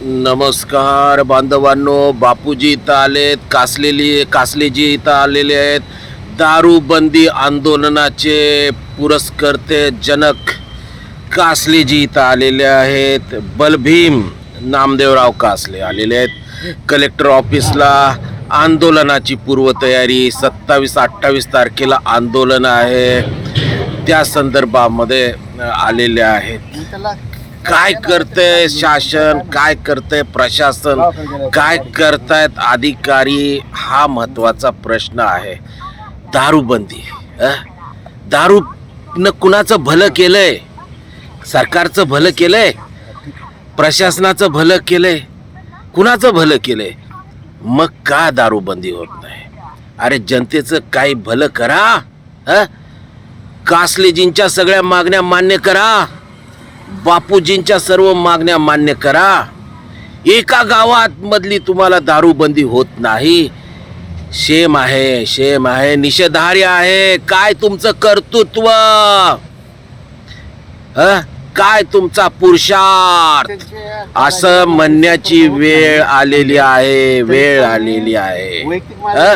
नमस्कार बांधवांनो बापूजी इथं आलेत कासलेली कासलेजी इथं आलेले आहेत. दारूबंदी आंदोलनाचे पुरस्कर्ते जनक कासलेजी इथं आलेले आहेत. बलभीम नामदेवराव कासले आलेले आहेत. कलेक्टर ऑफिसला आंदोलनाची पूर्वतयारी सत्तावीस अठ्ठावीस तारखेला आंदोलन आहे. त्या संदर्भामध्ये आलेले आहेत. काय करतंय शासन काय करतंय प्रशासन काय करतायत अधिकारी हा महत्त्वाचा प्रश्न आहे. दारूबंदी दारू न कुणाचं भलं केलंय? सरकारचं भलं केलंय? प्रशासनाचं भलं केलंय? कुणाचं भलं केलंय? मग का दारूबंदी होत नाही? अरे जनतेचं काही भलं करा अ? कासलेजींच्या सगळ्या मागण्या मान्य करा. बापूजींच्या सर्व मागण्या मान्य करा. एका गावात मधली तुम्हाला दारूबंदी होत नाही. शेम आहे शेम आहे निषेधार्य आहे. काय तुमचं कर्तृत्व? काय तुमचा पुरुषार्थ? असं म्हणण्याची वेळ आलेली आहे वेळ आलेली आहे. ह?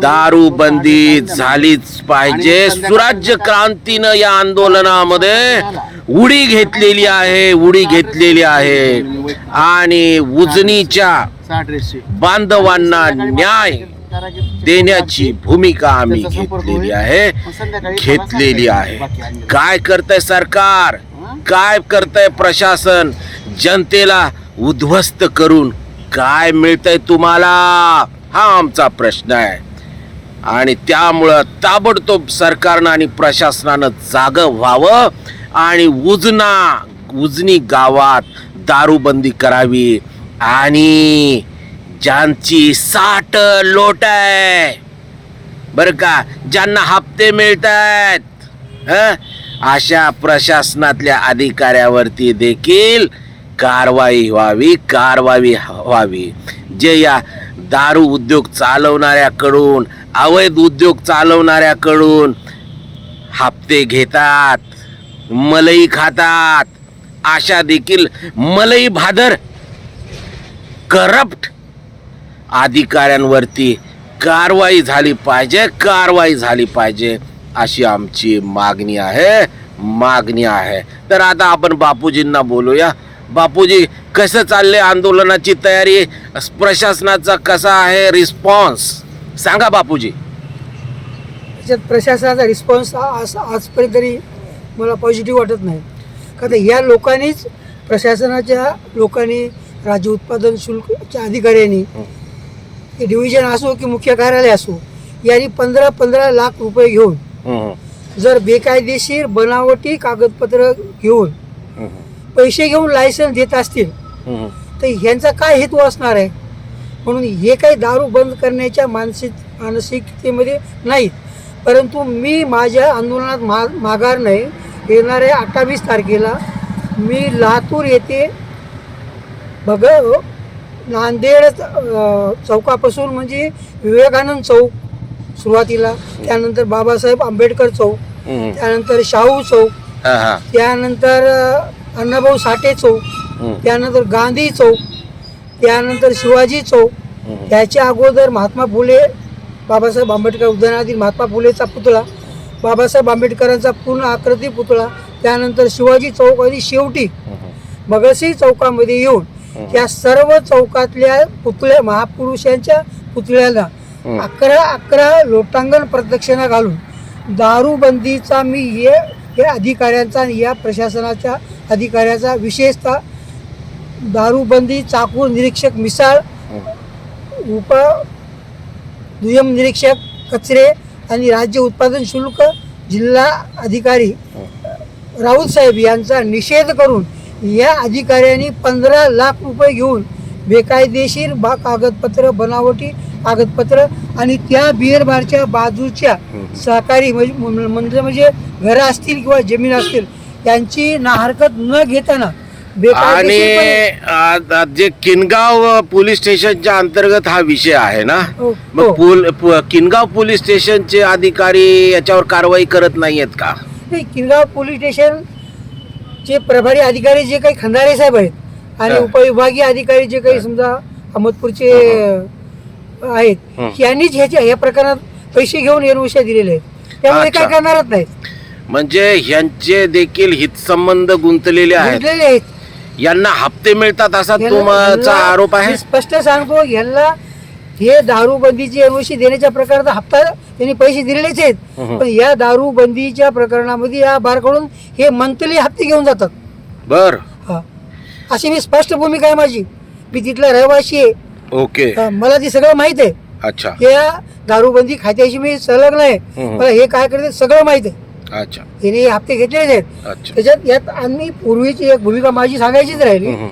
दारूबंदी झालीच पाहिजे. सुराज्य क्रांतीनं या आंदोलनामध्ये उडी घेतलेली आहे उडी घेतलेली आहे. आणि उजनीच्या बांधवांना न्याय देण्याची भूमिका आम्ही घेतलेली आहे घेतलेली आहे. काय करतंय सरकार? काय करतंय प्रशासन? जनतेला उद्ध्वस्त करून काय मिळतंय तुम्हाला? हा आमचा प्रश्न आहे. आणि त्यामुळं ताबडतोब सरकारनं आणि प्रशासनानं जाग व्हावं. आणि उजना उजनी गावात दारूबंदी करावी. आणि ज्यांची साठ लोट आहे बर का ज्यांना हप्ते मिळत आहेत अशा प्रशासनातल्या अधिकाऱ्यावरती देखील कारवाई व्हावी कारवाई व्हावी. जे या दारू उद्योग चालवणाऱ्याकडून अवैध उद्योग चालवणाऱ्याकडून हप्ते घेतात. मलई खातात. आशा देखील मलई भादर. करप्ट. अधिकाऱ्यांवरती कारवाई झाली पाहिजे कारवाई झाली पाहिजे अशी आमची मागणी आहे मागणी आहे. तर आता आपण बापूजींना बोलूया. बापूजी कसं चालले आंदोलनाची तयारी? प्रशासनाचा कसा आहे रिस्पॉन्स? सांगा बापूजी. प्रशासनाचा रिस्पॉन्स आज आजपर्यंत तरी मला पॉझिटिव्ह वाटत नाही. का तर या लोकांनीच प्रशासनाच्या लोकांनी राज्य उत्पादन शुल्कच्या अधिकाऱ्यांनी डिव्हिजन असो की मुख्य कार्यालय असो यांनी पंधरा पंधरा लाख रुपये घेऊन जर बेकायदेशीर बनावटी कागदपत्र घेऊन पैसे घेऊन लायसन्स देत असतील. तर ह्यांचा काय हेतू असणार आहे? म्हणून हे काही दारू बंद करण्याच्या मानसिक मानसिकतेमध्ये नाहीत. परंतु मी माझ्या आंदोलनात मा माघार नाही येणाऱ्या अठ्ठावीस तारखेला मी लातूर येथे बघ नांदेड चौकापासून म्हणजे विवेकानंद चौक सुरुवातीला त्यानंतर बाबासाहेब आंबेडकर चौक. त्यानंतर शाहू चौक. त्यानंतर अण्णाभाऊ साठे चौक त्यानंतर गांधी चौक त्यानंतर शिवाजी चौक. त्याच्या अगोदर महात्मा फुले बाबासाहेब आंबेडकर उद्यानातील महात्मा फुलेचा पुतळा बाबासाहेब आंबेडकरांचा पूर्ण आकृती पुतळा त्यानंतर शिवाजी चौक आणि शेवटी मगसी चौकामध्ये येऊन या सर्व चौकातल्या पुतळ्या महापुरुषांच्या पुतळ्याला अकरा अकरा लोटांगण प्रदक्षिणा घालून दारूबंदीचा मी हे हे अधिकाऱ्यांचा आणि या प्रशासनाच्या अधिकाऱ्याचा विशेषतः दारूबंदी चाकूर निरीक्षक मिसाळ उप दुय्यम निरीक्षक कचरे आणि राज्य उत्पादन शुल्क जिल्हा अधिकारी राऊत साहेब यांचा निषेध करून या अधिकाऱ्यांनी पंधरा लाख रुपये घेऊन बेकायदेशीर बा कागदपत्र बनावटी कागदपत्र आणि त्या बिअर बारच्या बाजूच्या सहकारी म्हणजे म्हणजे म्हणजे घरं असतील किंवा जमीन असतील त्यांची ना हरकत न घेताना आणि आ- जे किनगाव पोलीस स्टेशनच्या अंतर्गत हा विषय आहे ना? हो, मग हो. पुल प- किनगाव पोलीस स्टेशनचे अधिकारी याच्यावर कारवाई करत नाहीयेत का? नाही किनगाव पोलीस स्टेशन चे प्रभारी अधिकारी जे काही खंदारे साहेब आहेत आणि हा. उपविभागीय अधिकारी जे काही समजा अहमदपूरचे आहेत हं. यांनीच ह्याच्या ह्या प्रकरणात पैसे घेऊन एनओशा दिलेले आहेत. त्यामुळे काय अच्छा. करणारच नाही म्हणजे ह्यांचे देखील हितसंबंध गुंतलेले आहेत. गुंतलेले आहेत. यांना हप्ते मिळतात असा तुमचा आरोप आहे? मी स्पष्ट सांगतो यांना हे दारूबंदीची एनओसी देण्याच्या प्रकाराचा हप्ता त्यांनी पैसे दिलेलेच आहेत. पण या दारूबंदीच्या प्रकरणामध्ये या बारकडून हे मंथली हप्ते घेऊन जातात. बर. हा. अशी मी स्पष्ट भूमिका आहे माझी. मी तिथला रहिवासी आहे. ओके. हा, मला ती सगळं माहीत आहे. अच्छा. या दारूबंदी खात्याशी मी संलग्न आहे. मला हे काय करते सगळं माहीत आहे. अच्छा. त्याने हे हप्ते घेतलेलेच आहेत. अच्छा. त्याच्यात यात आम्ही पूर्वीची एक भूमिका माझी सांगायचीच राहिली हं,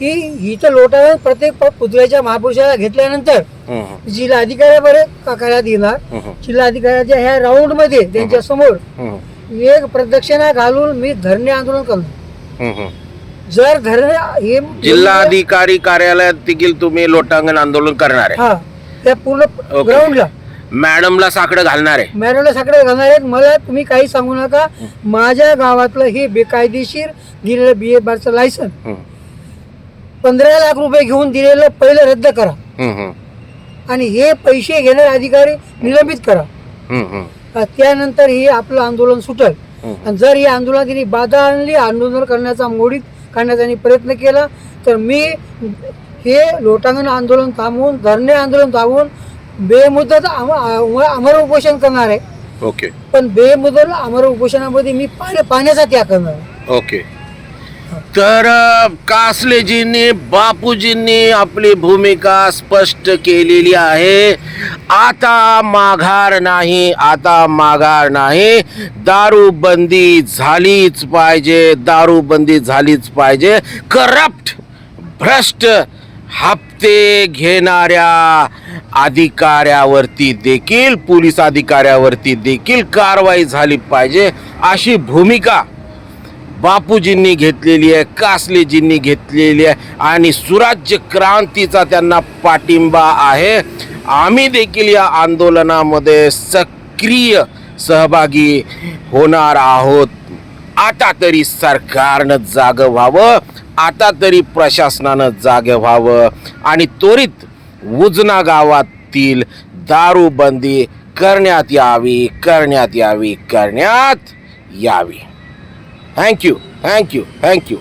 की इथं लोटावून प्रत्येक पुतळ्याच्या महापुरुषाला घेतल्यानंतर जिल्हा अधिकाऱ्याकडे का- करण्यात येणार जिल्हा अधिकाऱ्याच्या ह्या राऊंडमध्ये त्यांच्यासमोर एक प्रदक्षिणा घालून मी धरणे आंदोलन करणार. हं. जर धरणे हे जिल्हाधिकारी कार्यालयात देखील तुम्ही लोटांगण आंदोलन करणार आहे. हा त्या पूर्ण. ग्राउंडला मॅडमला साकडं घालणार. आहे मॅडमला सगळे घालणार आहेत. मला तुम्ही काही सांगू नका. माझ्या गावातलं हे बेकायदेशीर दिलेलं बी ए बारचं लायसन पंधरा लाख रुपये घेऊन दिलेलं पहिलं रद्द करा. आणि हे पैसे घेणारे अधिकारी निलंबित करा. त्यानंतर हे आपलं आंदोलन सुटल. आणि जर ही आंदोलनात त्यांनी बाधा आणली आंदोलन करण्याचा मोडीत काढण्याचा प्रयत्न केला तर मी हे लोटांगण आंदोलन थांबवून धरणे आंदोलन थांबवून बेमुदत अम- अम- अमर उपोषण करणार आहे. ओके. पण बेमुदत अमर उपोषणामध्ये मी पाण्या पाण्याचा त्याग करणार आहे. ओके. तर अ, कासलेजींनी बापूजींनी आपली भूमिका स्पष्ट केलेली आहे. आता माघार नाही आता माघार नाही. दारूबंदी झालीच पाहिजे दारूबंदी झालीच पाहिजे. करप्ट भ्रष्ट हप्ते घेणाऱ्या अधिकाऱ्यावरती देखील पोलीस अधिकाऱ्यावरती देखील कारवाई झाली पाहिजे अशी भूमिका बापूजींनी घेतलेली आहे कासलेजींनी घेतलेली आहे आणि सुराज्य क्रांतीचा त्यांना पाठिंबा आहे. आम्ही देखील या आंदोलनामध्ये सक्रिय सहभागी होणार आहोत. आता तरी सरकारनं जागं व्हावं आता तरी प्रशासनानं जागं व्हावं आणि त्वरित उजना गावातील दारूबंदी करण्यात यावी करण्यात यावी करण्यात यावी. Thank you thank you thank you